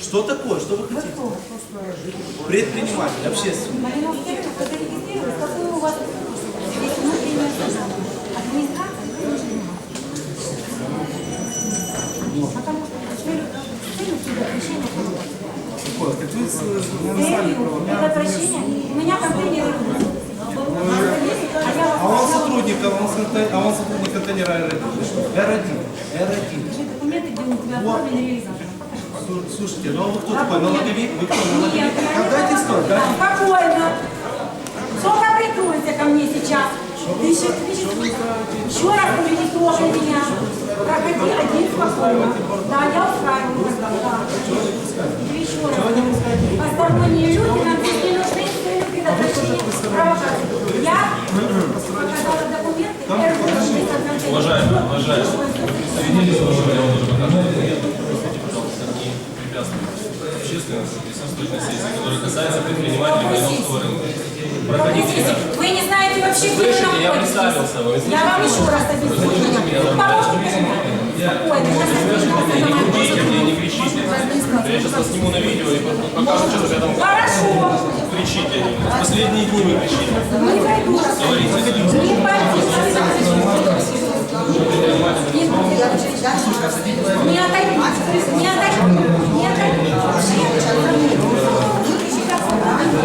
Что такое? Что вы хотите? Предприниматель, общественный. Потому что целью предотвращения коррупции. Какое? Так вы с- Целью национальный право. предотвращения, у меня контейнеры а я А он вас сотрудник, а он, а он сотрудник контейнера R1. R1. R1. Покажи документы, где у тебя оформлен реализатор. Слу- Слушайте, ну а вы кто такой? Налоговик? Вы кто? Налоговик? Нет, я Так не дайте знаю. стой, дайте. Спокойно. Сколько прикроется ко мне сейчас? Ты еще, ты еще, еще раз не трогай меня. Проходи один спокойно. Да, я устраиваю разговор. Да. Ты еще раз. Посторонние люди нам здесь не нужны с целью предотвращения провокации. Я Уважаемые, уважаемые, Присоединились, уважаемый Общественность присутствует на сессии, которая касается предпринимателей военного рынка. Проходите. Вы не знаете вообще, где вы. Я я вам еще раз объясню. Помогите мне, не кричите. Я сейчас вас сниму на видео и покажу, что рядом. Хорошо. Кричите. Последние дни вы кричите. Говорите.